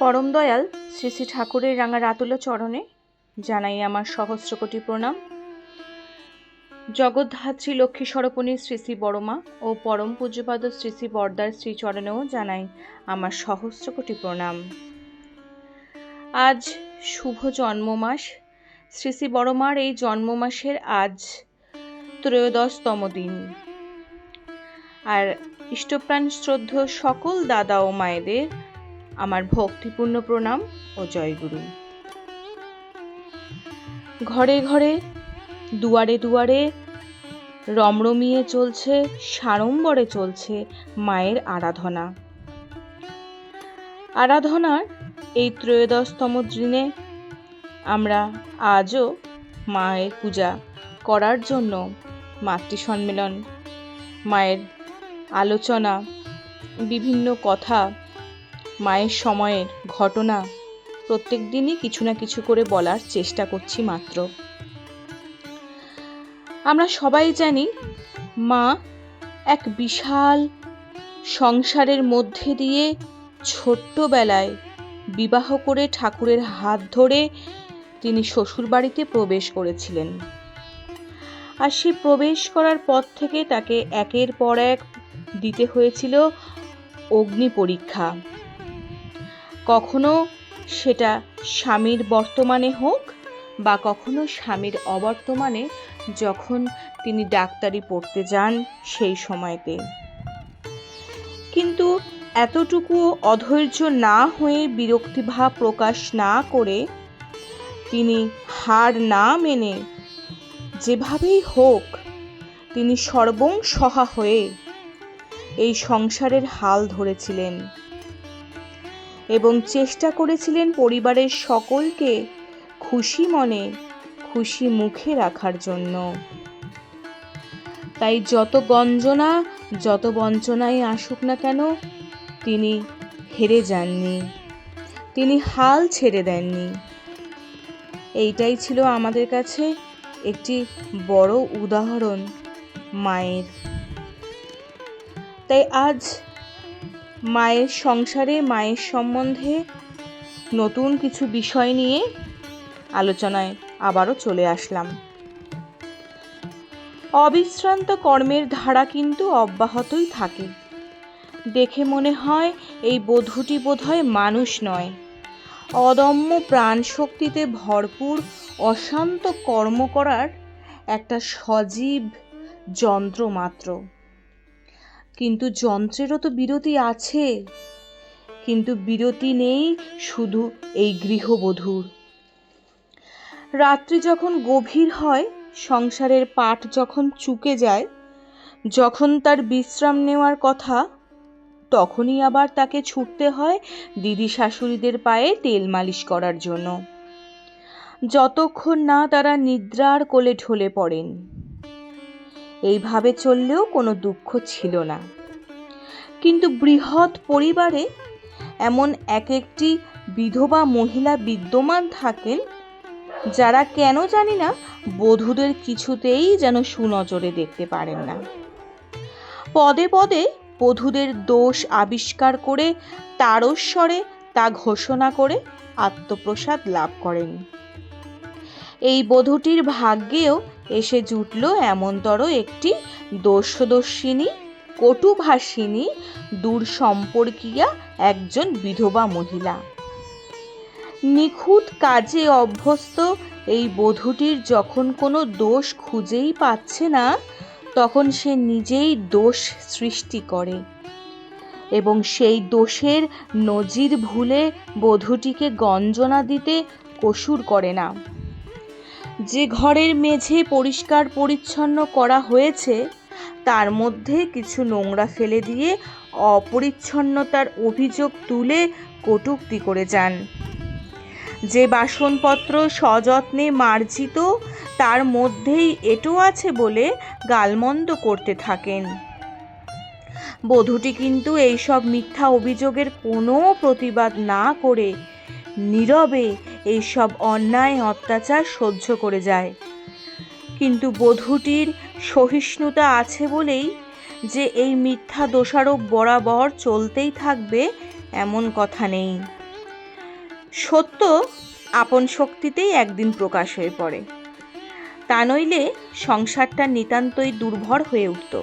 পরম দয়াল শ্রী শ্রী ঠাকুরের রাঙা রাতুল চরণে জানাই আমার সহস্র কোটি প্রণাম। জগদ্ধাত্রী লক্ষ্মী স্বরূপণী শ্রী শ্রী বড়মা ও পরম পূজ্যপাদ শ্রী শ্রী বর্দার শ্রীচরণেও জানাই আমার সহস্র কোটি প্রণাম। আজ শুভ জন্ম মাস শ্রী শ্রী বড়মার এই জন্ম মাসের আজ ত্রয়োদশতম দিন। আর ইষ্টপ্রাণ শ্রদ্ধ সকল দাদা ও মায়েদের আমার ভক্তিপূর্ণ প্রণাম ও জয়গুরু। ঘরে ঘরে, দুয়ারে দুয়ারে রমরমিয়ে চলছে, সাড়ম্বরে চলছে মায়ের আরাধনা। আরাধনার এই ত্রয়োদশতম দিনে আমরা আজও মায়ের পূজা করার জন্য মাতৃ সম্মেলন মায়ের আলোচনা, বিভিন্ন কথা মায়ের সময়ের ঘটনা। প্রত্যেক দিনই কিছু না কিছু করে বলার চেষ্টা করছি মাত্র। আমরা সবাই জানি, মা এক বিশাল সংসারের মধ্যে দিয়ে ছোট্টবেলায় বিবাহ করে ঠাকুরের হাত ধরে তিনি শ্বশুরবাড়িতে প্রবেশ করেছিলেন। আর সে প্রবেশ করার পর থেকে তাকে একের পর এক দিতে হয়েছিল অগ্নি পরীক্ষা। কখনো সেটা স্বামীর বর্তমানে হোক বা কখনো স্বামীর অবর্তমানে যখন তিনি ডাক্তারি পড়তে যান সেই সময়তে। কিন্তু এতটুকু অধৈর্য না হয়ে বিরক্তিভাব প্রকাশ না করে তিনি হার না মেনে যেভাবেই হোক তিনি সর্বং সহা হয়ে এই সংসারের হাল ধরেছিলেন। এবং চেষ্টা করেছিলেন পরিবারের সকলকে খুশি মনে, খুশি মুখে রাখার জন্য। তাই যত গঞ্জনা যত বঞ্চনায় আসুক না কেন, তিনি হেরে যাননি। তিনি হাল ছেড়ে দেননি। এইটাই ছিল আমাদের কাছে একটি বড় উদাহরণ মায়ের। তাই আজ মায়ের সংসারে, মায়ের সম্বন্ধে নতুন কিছু বিষয় নিয়ে আলোচনায় আবারও চলে আসলাম। অবিশ্রান্ত কর্মের ধারা কিন্তু অব্যাহতই থাকে। দেখে মনে হয় এই বধূটি বোধহয় মানুষ নয়। অদম্য প্রাণ শক্তিতে ভরপুর, অশান্ত কর্ম করার একটা সজীব যন্ত্র মাত্র। কিন্তু যন্ত্রেরও তো বিরতি আছে। কিন্তু বিরতি নেই শুধু এই গৃহবধূর। রাত্রি যখন গভীর হয়, সংসারের পাট যখন চুকে যায়, যখন তার বিশ্রাম নেওয়ার কথা, তখনই আবার তাকে ছুটতে হয় দিদি শাশুড়িদের পায়ে তেল মালিশ করার জন্য। যতক্ষণ না তারা নিদ্রার কোলে ঢলে পড়েন। এইভাবে চললেও কোনো দুঃখ ছিল না। কিন্তু বৃহৎ পরিবারে এমন এক একটি বিধবা মহিলা বিদ্যমান থাকেন, যারা কেন জানি না বধূদের কিছুতেই যেন সুনজরে দেখতে পারেন না। পদে পদে বধূদের দোষ আবিষ্কার করে তারস্বরে তা ঘোষণা করে আত্মপ্রসাদ লাভ করেন। এই বধূটির ভাগ্যেও এসে জুটল এমনতর একটি দোষদর্শিনী কটুভাষিনী দূর সম্পর্কিয়া একজন বিধবা মহিলা। নিখুঁত কাজে অভ্যস্ত এই বধূটির যখন কোনো দোষ খুঁজেই পাচ্ছে না, তখন সে নিজেই দোষ সৃষ্টি করে এবং সেই দোষের নজির ভুলে বধূটিকে গঞ্জনা দিতে কসুর করে না। যে ঘরের মেঝে পরিষ্কার পরিচ্ছন্ন করা হয়েছে, তার মধ্যে কিছু নোংরা ফেলে দিয়ে অপরিচ্ছন্নতার অভিযোগ তুলে কটূক্তি করে যান। যে বাসনপত্র সযত্নে মার্জিত, তার মধ্যেই এটো আছে বলে গালমন্দ করতে থাকেন। বধূটি কিন্তু এইসব মিথ্যা অভিযোগের কোনো প্রতিবাদ না করে নীরবে এইসব অন্যায় অত্যাচার সহ্য করে যায়। কিন্তু বধূটির সহিষ্ণুতা আছে বলেই যে এই মিথ্যা দোষারোপ বরাবর চলতেই থাকবে এমন কথা নেই। সত্য আপন শক্তিতেই একদিন প্রকাশ হয়ে পড়ে। তা নইলে সংসারটা নিতান্তই দুর্ভর হয়ে উঠত।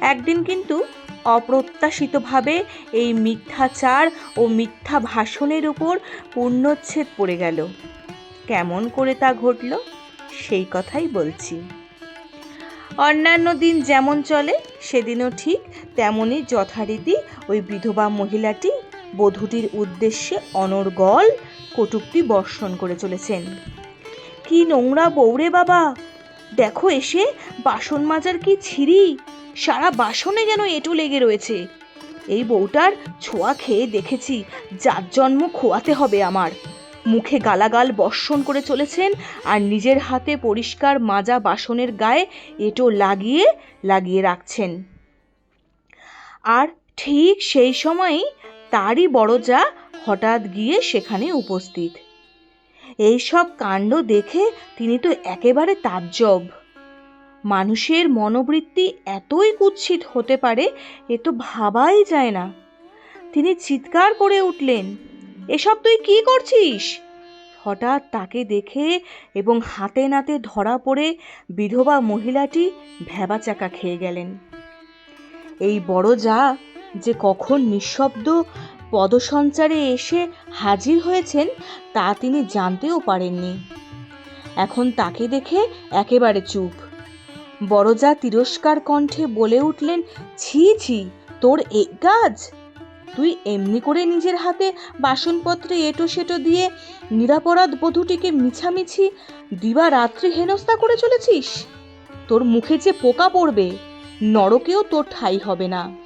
একদিন কিন্তু অপ্রত্যাশিতভাবে এই মিথ্যাচার ও মিথ্যা ভাষণের উপর পূর্ণচ্ছেদ পড়ে গেল। কেমন করে তা ঘটল, সেই কথাই বলছি। অন্যান্য দিন যেমন চলে, সেদিনও ঠিক তেমনই যথারীতি ওই বিধবা মহিলাটি বধূটির উদ্দেশ্যে অনর্গল কটূক্তি বর্ষণ করে চলেছেন। কি নোংরা বৌরে বাবা! দেখো এসে বাসন মাজার কি ছিঁড়ি! সারা বাসনে যেন এঁটো লেগে রয়েছে। এই বউটার ছোঁয়া খেয়ে দেখেছি, যার জন্ম খোয়াতে হবে আমার। মুখে গালাগাল বর্ষণ করে চলেছেন আর নিজের হাতে পরিষ্কার মাজা বাসনের গায়ে এঁটো লাগিয়ে লাগিয়ে রাখছেন। আর ঠিক সেই সময়ই তারই বড় যা হঠাৎ গিয়ে সেখানে উপস্থিত। এই সব কাণ্ড দেখে তিনি তো একেবারে তাজ্জব। মানুষের মনোবৃত্তি এতই কুৎসিত হতে পারে, এ তো ভাবাই যায় না। তিনি চিৎকার করে উঠলেন, এসব তুই কি করছিস? হঠাৎ তাকে দেখে এবং হাতে নাতে ধরা পড়ে বিধবা মহিলাটি ভ্যাবাচাকা খেয়ে গেলেন। এই বড় যা, যে কখন নিঃশব্দ পদসঞ্চারে এসে হাজির হয়েছেন, তা তিনি জানতেও পারেননি। এখন তাকে দেখে একেবারে চুপ। বড়জা তিরস্কার কণ্ঠে বলে উঠলেন, ছি ছি, তোর এই কাজ? তুই এমনি করে নিজের হাতে বাসনপত্রে এটো সেটো দিয়ে নিরাপরাধ বধূটিকে মিছামিছি দিবা রাত্রি হেনস্থা করে চলেছিস? তোর মুখে যে পোকা পড়বে, নরকেও তোর ঠাই হবে না।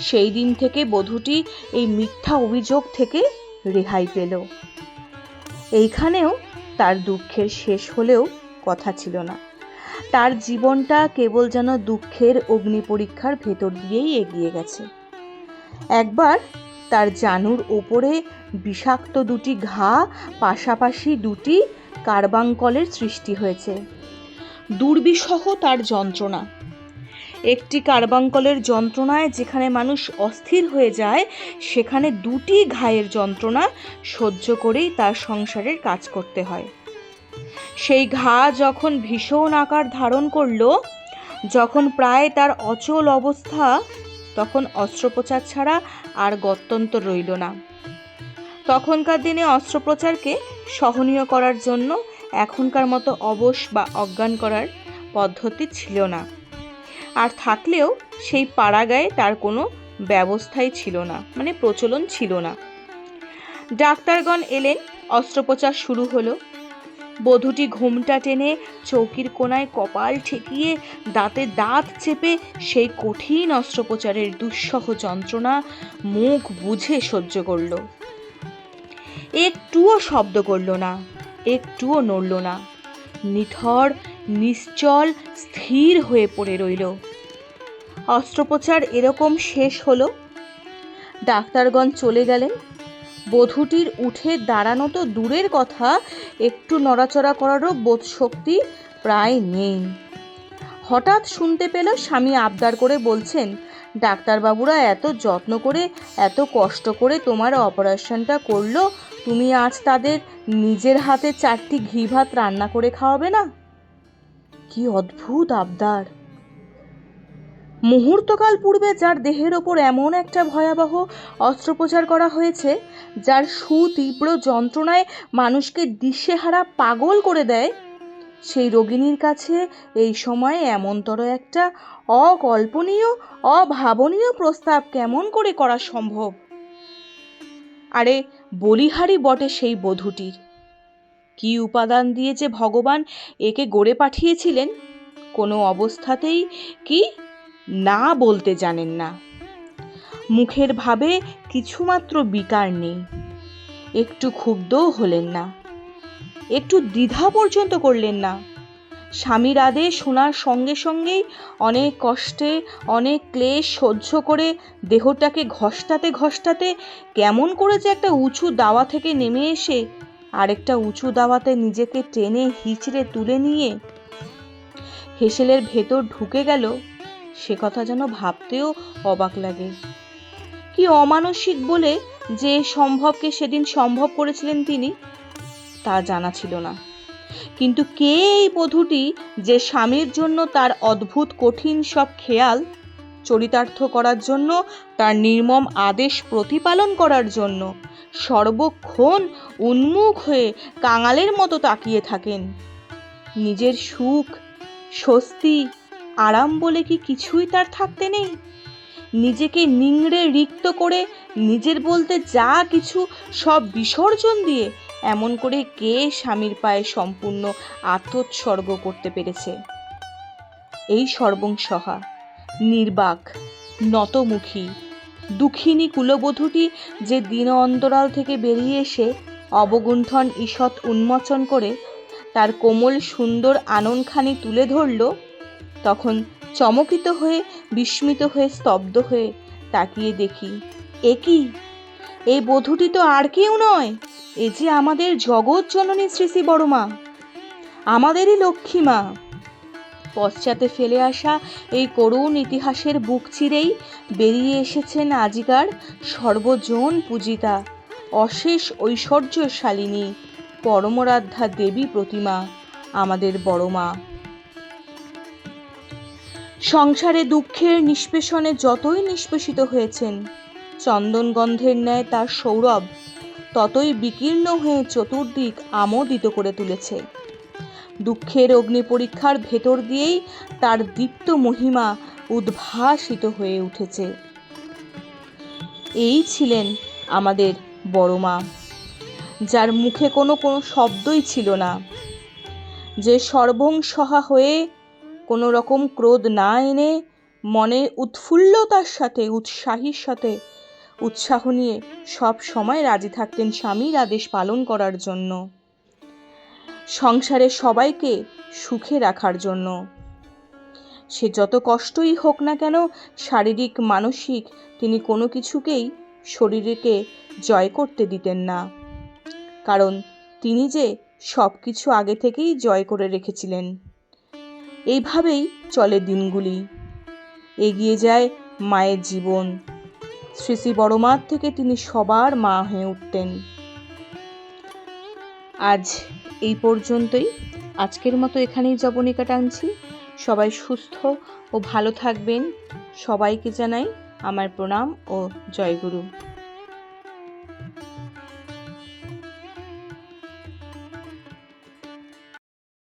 সেই দিন থেকে বধূটি এই মিথ্যা অভিযোগ থেকে রেহাই পেল। এইখানেও তার দুঃখের শেষ হলেও কথা ছিল না। তার জীবনটা কেবল যেন দুঃখের অগ্নি পরীক্ষার ভেতর দিয়েই এগিয়ে গেছে। একবার তার জানুর ওপরে বিষাক্ত দুটি ঘা, পাশাপাশি দুটি কার্বাঙ্কলের সৃষ্টি হয়েছে। দুর্বিষহ তার যন্ত্রণা। একটি কার্বাঙ্কলের যন্ত্রণায় যেখানে মানুষ অস্থির হয়ে যায়, সেখানে দুটি ঘায়ের যন্ত্রণা সহ্য করেই তার সংসারের কাজ করতে হয়। সেই ঘা যখন ভীষণ আকার ধারণ করল, যখন প্রায় তার অচল অবস্থা, তখন অস্ত্রোপচার ছাড়া আর গত্যন্তর রইল না। তখনকার দিনে অস্ত্রোপচারকে সহনীয় করার জন্য এখনকার মতো অবশ বা অজ্ঞান করার পদ্ধতি ছিল না। আর থাকলেও সেই পাড়াগায়ে তার কোনো ব্যবস্থাই ছিল না মানে প্রচলন ছিল না। ডাক্তারগণ এলেন, অস্ত্রোপচার শুরু হলো। বধূটি ঘুমটা টেনে চৌকির কোনায় কপাল ঠেকিয়ে দাঁতে দাঁত চেপে সেই কঠিন অস্ত্রোপচারের দুঃসহ যন্ত্রণা মুখ বুঝে সহ্য করল। একটুও শব্দ করল না, একটুও নড়ল না। নিথর, নিশ্চল, স্থির হয়ে পড়ে রইল। অস্ত্রোপচার এরকম শেষ হলো? ডাক্তারগণ চলে গেলেন? বধূটির উঠে দাঁড়ানো তো দূরের কথা, একটু নড়াচড়া করারও বোধ শক্তি প্রায় নেই। হঠাৎ শুনতে পেল স্বামী আবদার করে বলছেন, ডাক্তারবাবুরা এত যত্ন করে, এত কষ্ট করে তোমার অপারেশনটা করল, তুমি আজ তাদের নিজের হাতে চারটি ঘি ভাত রান্না করে খাওয়াবে না? কি অদ্ভুত আবদার! মুহূর্তকাল পূর্বে যার দেহের ওপর এমন একটা ভয়াবহ অস্ত্রোপচার করা হয়েছে, যার সুতীব্র যন্ত্রণায় মানুষকে দিশেহারা পাগল করে দেয়, সেই রোগিণীর কাছে এই সময়ে এমনতর একটা অকল্পনীয়, অভাবনীয় প্রস্তাব কেমন করে করা সম্ভব? আরে, বলিহারি বটে সেই বধূটির। কি উপাদান দিয়ে যে ভগবান একে গড়ে পাঠিয়েছিলেন? কোনো অবস্থাতেই কি না বলতে জানেন না। মুখের ভাবে কিছুমাত্র বিকার নেই। একটু ক্ষুব্ধও হলেন না। একটু দ্বিধা পর্যন্ত করলেন না। স্বামীর আদেশ শোনার সঙ্গে সঙ্গেই অনেক কষ্টে, অনেক ক্লেশ সহ্য করে দেহটাকে ঘষ্টাতে ঘষ্টাতে কেমন করে যে একটা উঁচু দাওয়া থেকে নেমে এসে আরেকটা উঁচু দাওয়াতে নিজেকে টেনে হিচড়ে তুলে নিয়ে হেসেলের ভেতর ঢুকে গেল। সে কথা যেন ভাবতেও অবাক লাগে। কি অমানসিক বলে যে সম্ভবকে সেদিন সম্ভব করেছিলেন তিনি, তা জানা ছিল না। কিন্তু কে এই বধূটি যে স্বামীর জন্য তার অদ্ভুত, কঠিন সব খেয়াল চরিতার্থ করার জন্য, তার নির্মম আদেশ প্রতিপালন করার জন্য সর্বক্ষণ উন্মুখ হয়ে কাঙালের মতো তাকিয়ে থাকেন। নিজের সুখ, স্বস্তি আরাম বলে কি কিছুই তার থাকতে নেই? নিজেকে নিংড়ে রিক্ত করে নিজের বলতে যা কিছু সব বিসর্জন দিয়ে এমন করে কে স্বামীর পায়ে সম্পূর্ণ আত্মোৎসর্গ করতে পেরেছে? এই সর্বংসহা, নির্বাক, নতমুখী, দুঃখিনী কুলবধূটি যে দিন অন্তরাল থেকে বেরিয়ে এসে অবগুণ্ঠন ঈষৎ উন্মোচন করে তার কোমল সুন্দর আননখানি তুলে ধরল তখন চমকিত হয়ে, বিস্মিত হয়ে, স্তব্ধ হয়ে তাকিয়ে দেখি, এ কি? এই বধূটি তো আর কেউ নয়। এ যে আমাদের জগৎ জননী শ্রী শ্রী বড়মা। আমাদেরই লক্ষ্মী মা। পশ্চাতে ফেলে আসা এই করুণ ইতিহাসের বুক চিরেই বেরিয়ে এসেছেন আজিকার সর্বজন পূজিতা, অশেষ ঐশ্বর্যশালিনী পরমরাধ্যা দেবী প্রতিমা, আমাদের বড় মা সংসারে দুঃখের নিষ্পেষণে যতই নিষ্পেষিত হয়েছেন, চন্দনগন্ধের ন্যায় তার সৌরভ ততই বিকীর্ণ হয়ে চতুর্দিক আমোদিত করে তুলেছে। দুঃখের অগ্নি পরীক্ষার ভেতর দিয়েই তার দীপ্ত মহিমা উদ্ভাসিত হয়ে উঠেছে। এই ছিলেন আমাদের বড় মা, যার মুখে কোনো কোনো শব্দই ছিল না। যে সর্বংসহা হয়ে কোনো রকম ক্রোধ না এনে মনে উৎফুল্লতার সাথে, উৎসাহীর সাথে উৎসাহ নিয়ে সব সময় রাজি থাকতেন স্বামীর আদেশ পালন করার জন্য। সংসারে সবাইকে সুখে রাখার জন্য। সে যত কষ্টই হোক না কেন শারীরিক, মানসিক তিনি কোনো কিছুকেই শরীরকে জয় করতে দিতেন না। কারণ তিনি যে সব কিছু আগে থেকেই জয় করে রেখেছিলেন। এইভাবেই চলে দিনগুলি। এগিয়ে যায় মায়ের জীবন। শ্রী শ্রী বড়মার থেকে তিনি সবার মা হয়ে উঠতেন। আজ এই পর্যন্তই। আজকের মতো এখানেই জবনিকা টানছি। সবাই সুস্থ ও ভালো থাকবেন। সবাইকে জানাই আমার প্রণাম ও জয়গুরু।